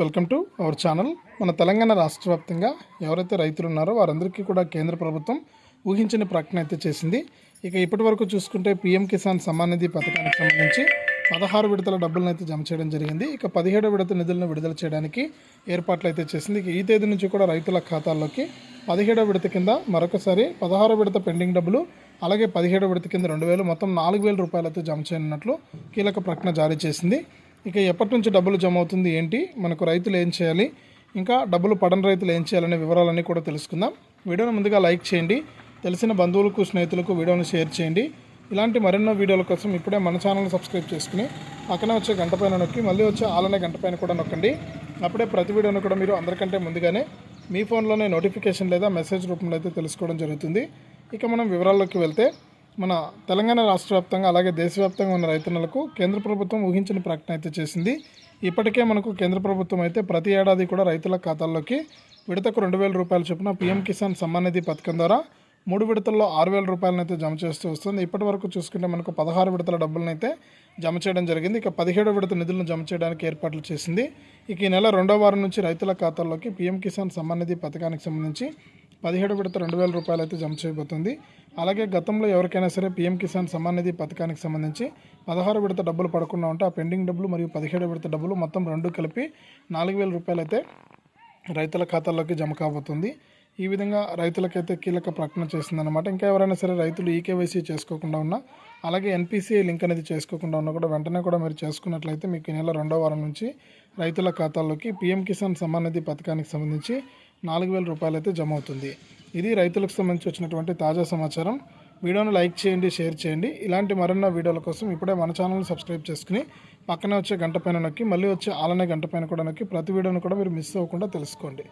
Welcome to our channel. మన తెలంగాణ రాష్ట్ర వ్యాప్తంగా ఎవరైతే రైతులు ఉన్నారో వారందరికీ కూడా కేంద్ర ప్రభుత్వం ఊహించని ప్రకటన అయితే చేసింది. ఇక ఇప్పటి వరకు చూసుకుంటే పీఎం కిసాన్ సమ్మాన్ నిధి పథకానికి సంబంధించి పదహారు విడతల డబ్బులను అయితే జమ చేయడం జరిగింది. ఇక పదిహేడు విడత నిధులను విడుదల చేయడానికి ఏర్పాట్లు అయితే చేసింది. ఇక ఈ తేదీ నుంచి కూడా రైతుల ఖాతాల్లోకి పదిహేడో విడత కింద మరొకసారి పదహారో విడత పెండింగ్ డబ్బులు అలాగే పదిహేడో విడత కింద రెండు వేలు మొత్తం నాలుగు వేల రూపాయలతో జమ చేయనున్నట్లు కీలక ప్రకటన జారీ చేసింది. ఇక ఎప్పటి నుంచి డబ్బులు జమ అవుతుంది ఏంటి? మనకు రైతులు ఏం చేయాలి? ఇంకా డబ్బులు పడని రైతులు ఏం చేయాలనే వివరాలన్నీ కూడా తెలుసుకుందాం. వీడియోని ముందుగా లైక్ చేయండి. తెలిసిన బంధువులకు స్నేహితులకు వీడియోని షేర్ చేయండి. ఇలాంటి మరెన్నో వీడియోల కోసం ఇప్పుడే మన ఛానల్ని సబ్స్క్రైబ్ చేసుకుని పక్కన వచ్చే గంట పైన నొక్కి మళ్ళీ వచ్చే ఆలనే గంట పైన కూడా నొక్కండి. అప్పుడే ప్రతి వీడియోను కూడా మీరు అందరికంటే ముందుగానే మీ ఫోన్లోనే నోటిఫికేషన్ లేదా మెసేజ్ రూపంలో అయితే తెలుసుకోవడం జరుగుతుంది. ఇక మనం వివరాల్లోకి వెళ్తే మన తెలంగాణ రాష్ట్ర వ్యాప్తంగా అలాగే దేశవ్యాప్తంగా ఉన్న రైతన్నలకు కేంద్ర ప్రభుత్వం ఊహించని ప్రకటన అయితే చేసింది. ఇప్పటికే మనకు కేంద్ర ప్రభుత్వం అయితే ప్రతి ఏడాది కూడా రైతుల ఖాతాల్లోకి విడతకు రెండు వేల రూపాయల చొప్పున పీఎం కిసాన్ సమ్మాన్ నిధి పథకం ద్వారా మూడు విడతల్లో ఆరు వేల రూపాయలను అయితే జమ చేస్తూ వస్తుంది. ఇప్పటి వరకు చూసుకుంటే మనకు పదహారు విడతల డబ్బులను అయితే జమ చేయడం జరిగింది. ఇక పదిహేడో విడత నిధులను జమ చేయడానికి ఏర్పాట్లు చేసింది. ఇక ఈ నెల రెండో వారం నుంచి రైతుల ఖాతాల్లోకి పీఎం కిసాన్ సమ్మాన్ నిధి పథకానికి సంబంధించి పదిహేడు విడత రెండు వేల రూపాయలు అయితే జమ చేయబోతుంది. అలాగే గతంలో ఎవరికైనా సరే పీఎం కిసాన్ సమ్మాన్ నిధి పథకానికి సంబంధించి పదహారు విడత డబ్బులు పడకుండా ఉంటే ఆ పెండింగ్ డబ్బులు మరియు పదిహేడు విడత డబ్బులు మొత్తం రెండు కలిపి నాలుగు వేల రూపాయలు అయితే రైతుల ఖాతాల్లోకి జమ కాబోతుంది. ఈ విధంగా రైతులకైతే కీలక ప్రకటన చేసిందనమాట ఇంకా ఎవరైనా సరే రైతులు ఈకేవైసీ చేసుకోకుండా ఉన్నా అలాగే ఎన్పిసిఐ లింక్ అనేది చేసుకోకుండా ఉన్నా కూడా వెంటనే కూడా మీరు చేసుకున్నట్లయితే మీకు ఈ నెల రెండో వారం నుంచి రైతుల ఖాతాల్లోకి పీఎం కిసాన్ సమ్మాన్ నిధి పథకానికి సంబంధించి నాలుగు వేల రూపాయలు అయితే జమ అవుతుంది ఇది రైతులకు సంబంధించి వచ్చినటువంటి తాజా సమాచారం. వీడియోను లైక్ చేయండి షేర్ చేయండి. ఇలాంటి మరెన్నో వీడియోల కోసం ఇప్పుడే మన ఛానల్ని సబ్స్క్రైబ్ చేసుకుని పక్కనే వచ్చే గంట పైన నొక్కి మళ్ళీ వచ్చే ఆలనే గంట పైన కూడా నొక్కి ప్రతి వీడియోను కూడా మీరు మిస్ అవ్వకుండా తెలుసుకోండి.